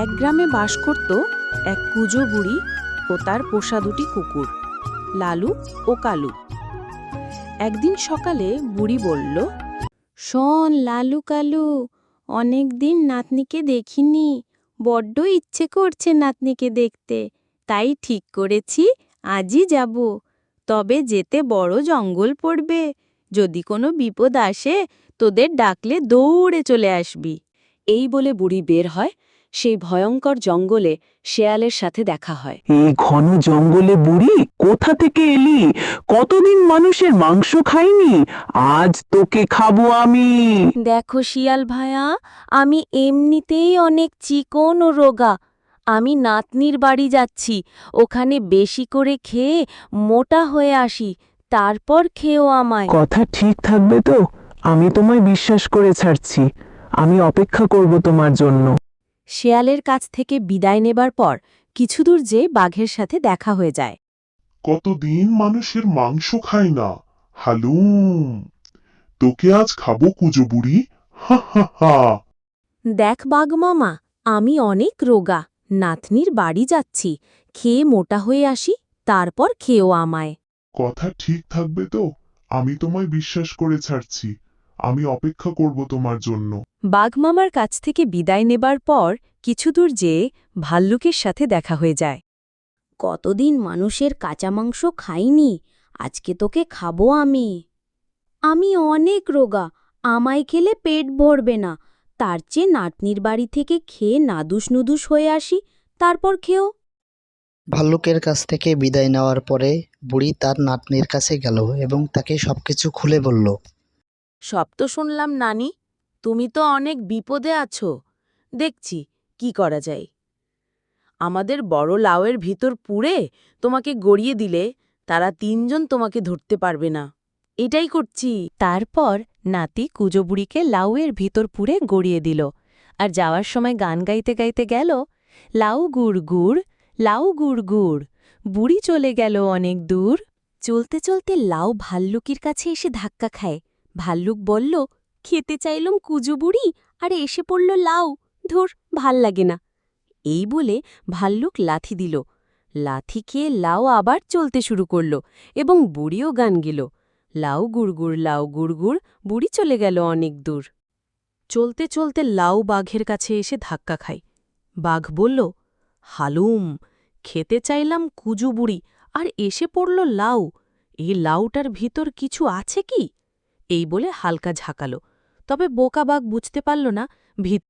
এক গ্রামে বাস করত এক কুজো বুড়ি ও তার পোষা দুটি কুকুর লালু ও কালু। একদিন সকালে বুড়ি বলল শোন লালু কালু অনেক দিন নাতনিকে দেখিনি বড্ড ইচ্ছে করছে নাতনিকে দেখতে তাই ঠিক করেছি আজই যাব। তবে যেতে বড় জঙ্গল পড়বে যদি কোনো বিপদ আসে তোদের ডাকলে দৌড়ে চলে আসবি। এই বলে বুড়ি বের হয় সেই ভয়ঙ্কর জঙ্গলে শেয়ালের সাথে দেখা হয়। এই ঘন জঙ্গলে বুড়ি? কোথা থেকে এলি? কতদিন মানুষের মাংস খাইনি? আজ তোকে খাব আমি। দেখো শিয়াল ভায়া আমি এমনিতেই অনেক চিকন ও রোগা। আমি নাতনির বাড়ি যাচ্ছি ওখানে বেশি করে খেয়ে মোটা হয়ে আসি তারপর খেয়েও আমায়। কথা ঠিক থাকবে তো? আমি তোমায় বিশ্বাস করে ছাড়ছি। আমি অপেক্ষা করব তোমার জন্য। শেয়ালের কাছ থেকে বিদায় নেবার পর কিছুদূর যে বাঘের সাথে দেখা হয়ে যায়। কতদিন মানুষের মাংস খায় না হালুম। তোকে আজ খাব কুজো বুড়ি হা হা হা। দেখ বাঘ মামা আমি অনেক রোগা নাতনির বাড়ি যাচ্ছি খেয়ে মোটা হয়ে আসি তারপর খেয়েও আমায়। কথা ঠিক থাকবে তো আমি তোমায় বিশ্বাস করে ছাড়ছি। আমি অপেক্ষা করব তোমার জন্য। বাঘমামার কাছ থেকে বিদায় নেবার পর কিছুদূর যেয়ে ভাল্লুকের সাথে দেখা হয়ে যায়। কতদিন মানুষের কাঁচা মাংস খাইনি আজকে তোকে খাব আমি। আমি অনেক রোগা আমায় খেলে পেট ভরবে না। তার চেয়ে নাতনির বাড়ি থেকে খেয়ে নাদুস নুদুস হয়ে আসি তারপর খেয়েও ভাল্লুকের কাছ থেকে বিদায় নেওয়ার পরে বুড়ি তার নাতনির কাছে গেল এবং তাকে সবকিছু খুলে বলল সব তো শুনলাম, নানি। তুমি তো অনেক বিপদে আছো। দেখছি, কি করা যায়। আমাদের বড় লাউয়ের ভিতর পুড়ে তোমাকে গড়িয়ে দিলে তারা তিনজন তোমাকে ধরতে পারবে না। এটাই করছি। তারপর নাতি কুজোবুড়িকে লাউয়ের ভিতর পুড়ে গড়িয়ে দিল। আর যাওয়ার সময় গান গাইতে গাইতে গেল, লাউ গুড় গুড়, লাউ গুড় গুড়, বুড়ি চলে গেল অনেক দূর। চলতে চলতে লাউ ভাল্লুকির কাছে এসে ধাক্কা খায়। ভাল্লুক বলল, খেতে চাইলুম কুজো বুড়ি, আর এসে পড়ল লাউ। ধুর, ভালো লাগে না। এই বলে ভাল্লুক লাথি দিল। লাথি খেয়ে লাউ আবার চলতে শুরু করল এবং বুড়িও গান গেল। লাউ গুড়গুড় লাউ গুড়গুড়, বুড়ি চলে গেল অনেক দূর। চলতে চলতে লাউ বাঘের কাছে এসে ধাক্কা খায়। বাঘ বলল, হালুম, খেতে চাইলাম কুজু বুড়ি, আর এসে পড়ল লাউ। এই লাউটার ভিতর কিছু আছে কি? এই বলে হালকা ঝাঁকালো। তবে বোকাবাগ বুঝতে পারল না ভিত